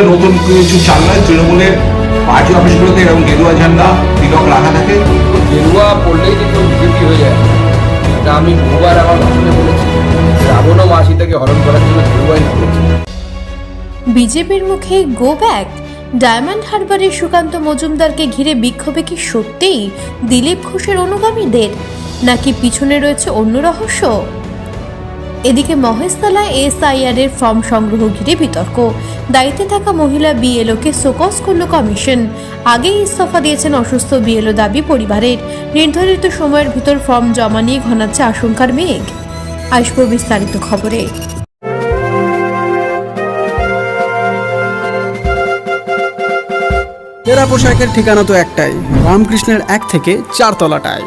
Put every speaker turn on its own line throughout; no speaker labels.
তৃণমূলের নতুন কিছু চাল নয় তৃণমূলের পার্টি অফিসগুলোতে এরকম গেরুয়া ঝান্ডা তিলক রাখা থাকে।
গেরুয়া পড়লেই যে কেউ বিজেপি হয়ে যায়। এটা আমি বহুবার আমার ভাষণে বলেছি। রাবণ ও মাসিটাকে হরণ করার জন্য গেরুয়াই করেছে।
বিজেপির মুখে গো ব্যাক ডায়মন্ড হারবারের সুকান্ত মজুমদারকে ঘিরে বিক্ষোভে কি সত্যিই দিলীপ ঘোষের অনুগামীদের? নাকি পিছনে রয়েছে অন্য রহস্য? এদিকে মহেশতলায় এসআইআর এর ফর্ম সংগ্রহ ঘিরে বিতর্ক। দায়িত্বে থাকা মহিলা বিএলওকে সোকস করল কমিশন। আগেই ইস্তফা দিয়েছেন অসুস্থ বিএলও দাবি পরিবারের। নির্ধারিত সময়ের ভিতর ফর্ম জমা নিয়ে ঘনাচ্ছে আশঙ্কার মেঘ। আসব বিস্তারিত খবরে।
তেরা পোশাকের ঠিকানা তো একটাই, রামকৃষ্ণের এক থেকে চারতলাটায়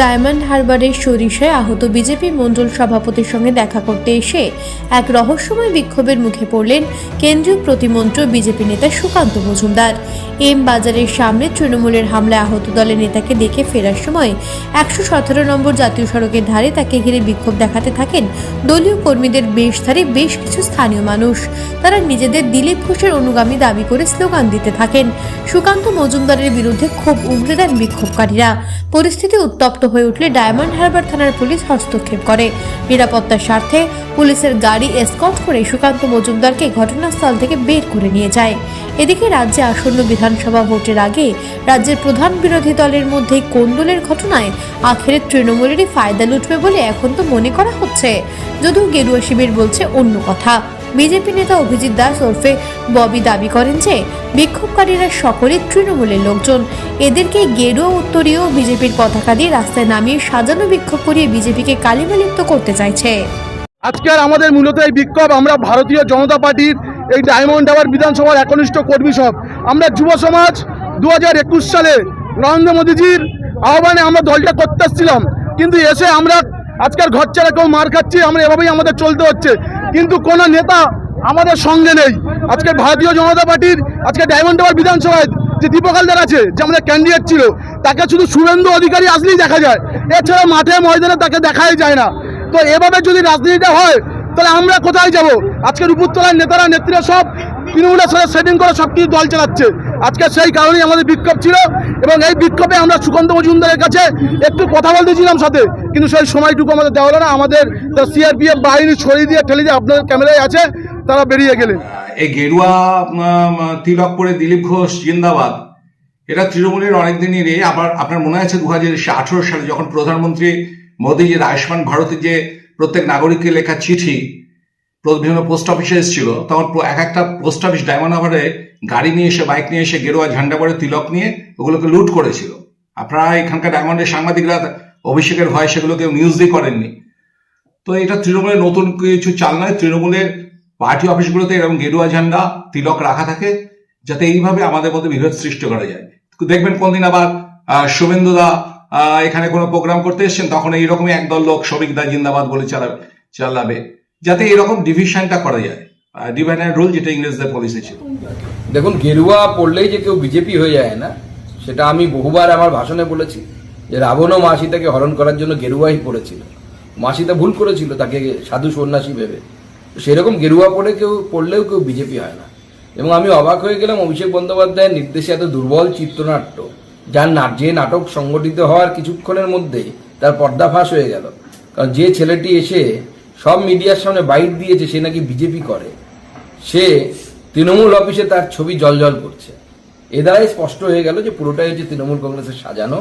Diamond হারবারের সরিষায় আহত বিজেপি মণ্ডল সভাপতির সঙ্গে দেখা করতে এসে এক রহস্যময় বিক্ষোভের মুখে পড়লেন কেন্দ্রীয় প্রতিমন্ত্রী বিজেপি নেতা সুকান্ত মজুমদার। এম বাজারের সামনে তৃণমূলের হামলায় আহত দলের নেতাকে দেখে ফেরার সময় একশো সতেরো নম্বর জাতীয় সড়কের ধারে তাকে ঘিরে বিক্ষোভ দেখাতে থাকেন দলীয় কর্মীদের বেশ ধারে বেশ কিছু স্থানীয় মানুষ। তারা নিজেদের দিলীপ ঘোষের অনুগামী দাবি করে স্লোগান দিতে থাকেন। সুকান্ত মজুমদারের বিরুদ্ধে ক্ষোভ উগড়ে দেন বিক্ষোভকারীরা। পরিস্থিতি উত্তপ্ত হয়ে উঠলে ডায়মন্ড হারবার থানার পুলিশ হস্তক্ষেপ করে। নিরাপত্তার স্বার্থে পুলিশের গাড়ি এসকট করে সুকান্ত মজুমদারকে ঘটনাস্থল থেকে বের করে নিয়ে যায়। এদিকে রাজ্যে আসন্ন বিধানসভা ভোটের আগে রাজ্যের প্রধান বিরোধী দলের মধ্যে কোন্দলের ঘটনায় আখেরে তৃণমূলেরই ফায়দা লুটবে বলে এখন তো মনে করা হচ্ছে। যদিও গেরুয়া শিবির বলছে অন্য কথা। বিজেপি নেতা অভিজিৎ দাস ওরফে ববি দাবি করেন যে বিক্ষোভকারীরা সকলে তৃণমূলের লোকজন। এদেরকে গেরুয়া উত্তরীয় বিজেপির পতাকা দিয়ে রাস্তায় নামিয়ে সাজানো বিক্ষোভ করিয়ে বিজেপিকে কালিমালিপ্ত করতে চাইছে।
আজকের আমাদের মূলত এই বিক্ষোভ আমরা ভারতীয় জনতা পার্টির এই ডায়মন্ড টাওয়ার বিধানসভার একনিষ্ঠ কর্মী সব। আমরা যুব সমাজ দু হাজার একুশ সালে নরেন্দ্র মোদীজির আহ্বানে আমরা দলটা করতে আসছিলাম কিন্তু এসে আমরা আজকের ঘর ছাড়া কেউ মার খাচ্ছি, আমরা এভাবেই আমাদের চলতে হচ্ছে। কিন্তু কোনো নেতা আমাদের সঙ্গে নেই। আজকে ভারতীয় জনতা পার্টির, আজকে ডায়মন্ড বিধানসভায় যে দীপক হালদার আছে, যে আমাদের ক্যান্ডিডেট ছিল, তাকে শুধু শুভেন্দু অধিকারী আসলেই দেখা যায়। এছাড়া মাঠে ময়দানে তাকে দেখাই যায় না। তো এভাবে যদি রাজনীতিটা হয়, তাহলে আমরা কোথায় যাব? আজকের উপরতলার নেতারা, নেত্রীরা সব, তৃণমূলের সাথে সেটিং করে সব কিছু দল চালাচ্ছে। আজকে সেই কারণেই আমাদের বিক্ষোভ ছিল এবং এই বিক্ষোভে আমরা সুকান্ত মজুমদারের কাছে একটু কথা বলতেছিলাম সাথে, কিন্তু সেই সময়টুকু আমাদের দেওয়া হলো না। আমাদের সিআরপিএফ বাহিনী ছড়িয়ে দিয়ে ঠেলে দিয়ে আপনাদের ক্যামেরায় আছে, তারা বেরিয়ে গেলেন।
এই গেরুয়া তিলক পরে দিলীপ ঘোষ, জিন্দাবাদ। এটা তৃণমূলের অনেকদিনই রে আবার আপনার মনে আছে দু হাজার আঠারো সালে যখন প্রধানমন্ত্রী মোদী যে আয়ুষ্মান ভারতের যে প্রত্যেক নাগরিককে লেখা চিঠি বিভিন্ন পোস্ট অফিসে এসেছিল। তখন এক একটা পোস্ট অফিস ডায়মন্ড গাড়ি নিয়ে এসে বাইক নিয়ে এসে, গেরুয়া ঝান্ডা পরে তিলক নিয়ে ওগুলোকে লুট করেছিল। আপনারা এখানকার ডায়মন্ডের সাংবাদিকরা অভিষেকের ভয় সেগুলো কেউ নিউজ দিয়ে করেননি। তো এটা তৃণমূলের নতুন কিছু চাল নয় তৃণমূলের পার্টি অফিসগুলোতে এরকম গেরুয়া, ঝান্ডা, তিলক রাখা থাকে, যাতে এইভাবে আমাদের মধ্যে বিভেদ সৃষ্টি করা যায়। দেখবেন কোনদিন আবার শুভেন্দুদা এখানে কোনো প্রোগ্রাম করতে এসছেন, তখন এইরকমই একদল লোক শ্রমিকদা জিন্দাবাদ বলে চালাবে চালাবে। যাতে এরকম ডিভিশনটা করা যায়। রুল যেটা ইংরেজদের পলিসি ছিল।
দেখুন, গেরুয়া পড়লেই যে কেউ বিজেপি হয়ে যায় না, সেটা আমি বহুবার আমার ভাষণে বলেছি যে রাবণ ও মাসিটাকে হরণ করার জন্য গেরুয়াই পড়েছিল। মাসিটা ভুল করেছিল তাকে সাধু সন্ন্যাসী ভেবে। সেরকম গেরুয়া পড়ে কেউ, পড়লেও কেউ বিজেপি হয় না। এবং আমি অবাক হয়ে গেলাম, অভিষেক বন্দ্যোপাধ্যায়ের নির্দেশে এত দুর্বল চিত্রনাট্য, যার যে নাটক সংগঠিত হওয়ার কিছুক্ষণের মধ্যেই তার পর্দাফাশ হয়ে গেল। কারণ যে ছেলেটি এসে সব মিডিয়ার সামনে বাইট দিয়েছে, সে নাকি বিজেপি করে। সে তৃণমূল অফিসে তার ছবি জলজল করছে। এ দ্বারাই স্পষ্ট হয়ে গেল যে পুরোটাই হচ্ছে তৃণমূল কংগ্রেসের সাজানো।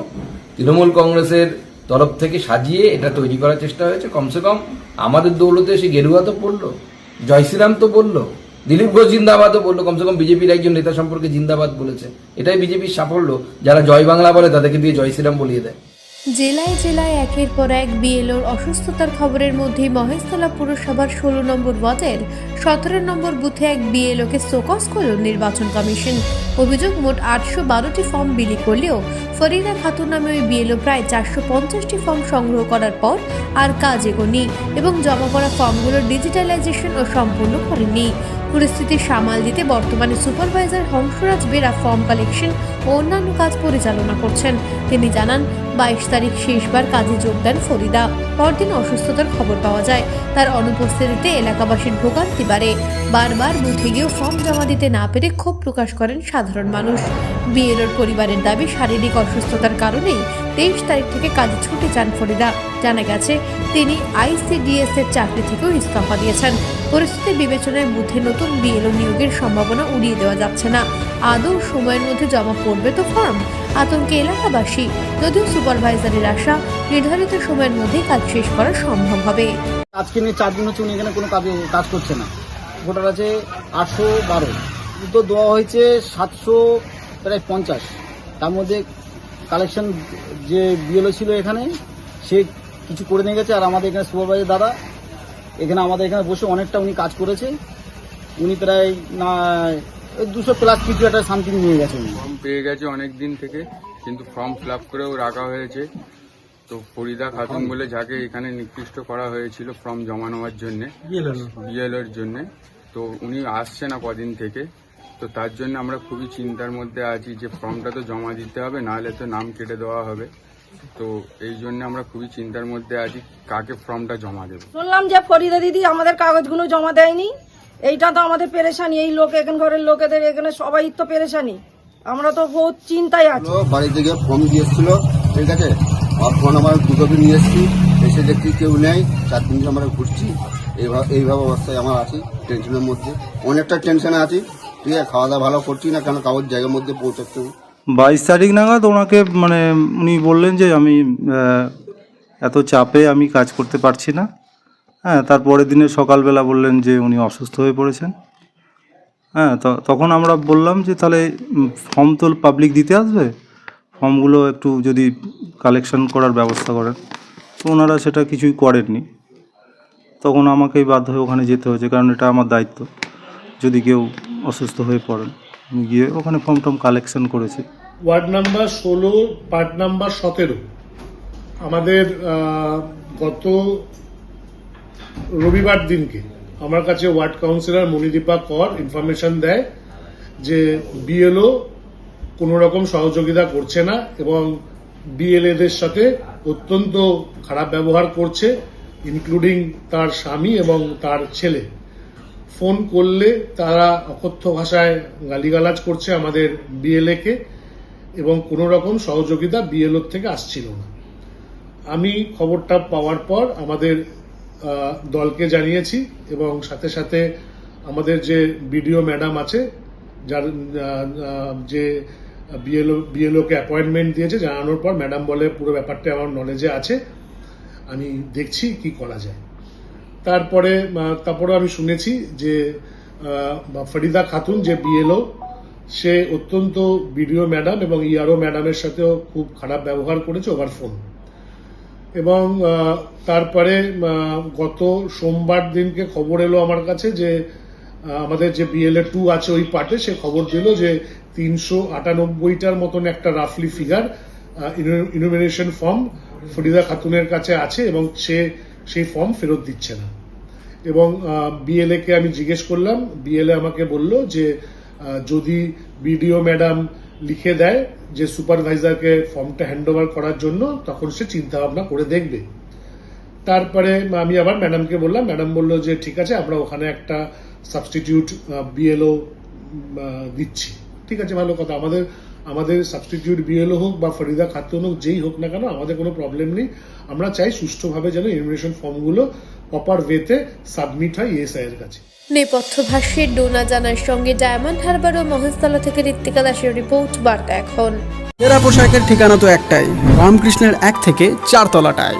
তৃণমূল কংগ্রেসের তরফ থেকে সাজিয়ে এটা তৈরি করার চেষ্টা হয়েছে। কমসে কম আমাদের দৌলতে সে গেরুয়া তো পড়ল, জয় শ্রীরাম তো বলল, দিলীপ ঘোষ জিন্দাবাদও বলল, কমসে কম বিজেপির একজন নেতা সম্পর্কে জিন্দাবাদ বলেছে। এটাই বিজেপির সাফল্য। যারা জয় বাংলা বলে তাদেরকে দিয়ে জয় শ্রীরাম বলিয়ে দেয়।
জেলায় জেলায় একের পর এক বিএলওর অসুস্থতার খবরের মধ্যেই মহেশতলা পুরসভার ষোলো নম্বর ওয়ার্ডের সতেরো নম্বর বুথে এক বিএলওকে সোকস করল নির্বাচন কমিশন। অভিযোগ, মোট আটশো বারোটি ফর্ম বিলি করলেও ফরিদা খাতুন নামে ওই বিএলও প্রায় চারশো পঞ্চাশটি ফর্ম সংগ্রহ করার পর আর কাজ এগোনি এবং জমা করা ফর্মগুলোর ডিজিটালাইজেশন ও সম্পূর্ণ করেনি। পরিস্থিতি সামাল দিতে বর্তমানে supervisor Hansraj Bera form collection ও অন্যান্য কাজ পরিচালনা করছেন। তিনি জানান, বাইশ তারিখ শেষবার কাজে যোগ দেন ফরিদা। পরদিন অসুস্থতার খবর পাওয়া যায়। তার অনুপস্থিতিতে এলাকাবাসীর ভোগান্তি বাড়ে। বারবার বুথে গিয়েও ফর্ম জমা দিতে না পেরে ক্ষোভ প্রকাশ করেন সাধারণ মানুষ। বিএলওর পরিবারের দাবি, শারীরিক অসুস্থতার কারণেই তেইশ তারিখ থেকে কাজে ছুটে যান ফরিদা। জানা গেছে তিনি আইসিডিএস এর চাকরি থেকেও ইস্তফা দিয়েছেন। পরিস্থিতি বিবেচনায় বুথে নতুন বিএলও নিয়োগের সম্ভাবনা উড়িয়ে দেওয়া যাচ্ছে না। আদৌ সময়ের মধ্যে জমা পড়বে তো ফর্ম? আতঙ্কে এলাকাবাসী, যদিও সুপারভাইজারের আশা, নির্ধারিত সময়ের মধ্যেই কাজ শেষ করা সম্ভব হবে।
আজকে নিয়ে চার দিন হচ্ছে উনি এখানে কোনো কাজে কাজ করছে না। ভোটার আছে আটশো বারো। তো দেওয়া হয়েছে সাতশো প্রায় পঞ্চাশ। তার মধ্যে কালেকশন যে বিএলও ছিল এখানে, সে কিছু করে নিয়ে গেছে আর আমাদের এখানে সুপারভাইজার দাদা এখানে আমাদের এখানে বসে অনেকটা উনি কাজ করেছে। উনি প্রায় না দুশো প্লাস কিছু একটা সামথিং নিয়ে গেছে
ফর্ম পেয়ে গেছে অনেক দিন থেকে কিন্তু ফর্ম ফিল আপ করেও রাখা হয়েছে। তো ফরিদা খাতুন বলে যাকে এখানে নির্দিষ্ট করা হয়েছিল ফর্ম জমা নেওয়ার জন্যে বিএলওর জন্য তো উনি আসছে না কদিন থেকে। তো তার জন্য আমরা খুবই চিন্তার মধ্যে আছি যে ফর্মটা তো জমা দিতে হবে নাহলে তো নাম কেটে দেওয়া হবে। তো এই জন্য আমরা খুবই চিন্তার মধ্যে আছি কাকে ফর্মটা জমা দেবো?
শুনলাম যে ফরিদা দিদি আমাদের কাগজগুলো জমা দেয়নি। এইটা তো আমাদের পেরেশানি এই লোক এখান ঘরের লোকেদের এখানে সবাই তো পেরেশানি। আমরা তো বহুত চিন্তায় আছি।
ছিল, বাড়ি থেকে ফোন দিয়েছিল ঠিক আছে? আর ফোন আমার দুটোকে নিয়ে এসেছি এসে দেখছি কেউ নেই চার দিন আমরা ঘুরছি। এইভাবে এইভাবে অবস্থায় আমার আছি টেনশনের মধ্যে। অনেকটা টেনশনে আছি ঠিক আছে? খাওয়া দাওয়া ভালো করছি না কেন? কাগজ জায়গার মধ্যে পৌঁছাচ্ছে।
বাইশ তারিখ নাগাদ ওনাকে মানে উনি বললেন যে আমি এত চাপে আমি কাজ করতে পারছি না। হ্যাঁ তারপরের দিনে সকালবেলা বললেন যে উনি অসুস্থ হয়ে পড়েছেন। হ্যাঁ তখন আমরা বললাম যে তাহলে ফর্ম তো পাবলিক দিতে আসবে। ফর্মগুলো একটু যদি কালেকশন করার ব্যবস্থা করেন। তো ওনারা সেটা কিছুই করেননি। তখন আমাকেই বাধ্য হয়ে ওখানে যেতে হয়েছে, কারণ এটা আমার দায়িত্ব, যদি কেউ অসুস্থ হয়ে পড়েন। গিয়ে ওখানে ফর্ম টর্ম কালেকশন করেছি।
ওয়ার্ড নাম্বার ষোলো, পার্ট নাম্বার সতেরো। আমাদের গত রবিবার দিনকে আমার কাছে ওয়ার্ড কাউন্সিলর মণিদীপা কর ইনফরমেশন দেয় যে বিএলও কোনো রকম সহযোগিতা করছে না এবং বিএলএদের সাথে অত্যন্ত খারাপ ব্যবহার করছে ইনক্লুডিং তার স্বামী এবং তার ছেলে। ফোন করলে তারা অকথ্য ভাষায় গালিগালাজ করছে আমাদের বিএলএ কে, এবং কোনো রকম সহযোগিতা বিএলওর থেকে আসছিল না। আমি খবরটা পাওয়ার পর আমাদের দলকে জানিয়েছি, এবং সাথে সাথে আমাদের যে বিডিও ম্যাডাম আছে, যার যে বিএলও বিএলওকে অ্যাপয়েন্টমেন্ট দিয়েছে, জানানোর পর ম্যাডাম বলে পুরো ব্যাপারটা আমার নলেজে আছে। আমি দেখছি কি করা যায়। তারপরে তারপরে আমি শুনেছি যে ফরিদা খাতুন, যে বিএলও সে অত্যন্ত বিডিও ম্যাডাম এবং ইআরও ম্যাডামের সাথেও খুব খারাপ ব্যবহার করেছে ওভার ফোন এবং তারপরে গত সোমবার দিনকে খবর এলো আমার কাছে যে আমাদের যে বিএলএ টু আছে ওই পার্টে, সে খবর দিল যে তিনশো আটানব্বইটার মতন একটা রাফলি ফিগার ইনোমিনেশন ফর্ম ফরিদা খাতুনের কাছে আছে এবং সে সেই ফর্ম ফেরত দিচ্ছে না। এবং বিএলএ কে আমি জিজ্ঞেস করলাম বিএলএ আমাকে বলল যে যদি বিডিও ম্যাডাম লিখে দেয় যে সুপারভাইজারকে ফর্মটা হ্যান্ড ওভার করার জন্য, তখন সে চিন্তা ভাবনা করে দেখবে। তারপরে আমি আবার ম্যাডামকে বললাম ম্যাডাম বলল যে, ঠিক আছে, আমরা ওখানে একটা সাবস্টিটিউট বিএলও দিচ্ছি। ঠিক আছে, ভালো কথা। আমাদের আমাদের সাবস্টিটিউট বিএলও হোক বা ফরিদা খাতুন হোক যেই হোক না কেন আমাদের কোনো প্রবলেম নেই। আমরা চাই সুষ্ঠুভাবে যেন ইনভিটেশন ফর্মগুলো প্রপার ওয়েতে সাবমিট হয় ইএসআই এর কাছে।
নেপথ্য ভাষ্যের ডোনা জানার সঙ্গে ডায়মন্ড হারবার ও মহেশতলা থেকে ঋত্বিকা দাসের রিপোর্ট বার্তা এখন।
এরা পোশাকের ঠিকানা তো একটাই রামকৃষ্ণের এক থেকে চারতলাটায়।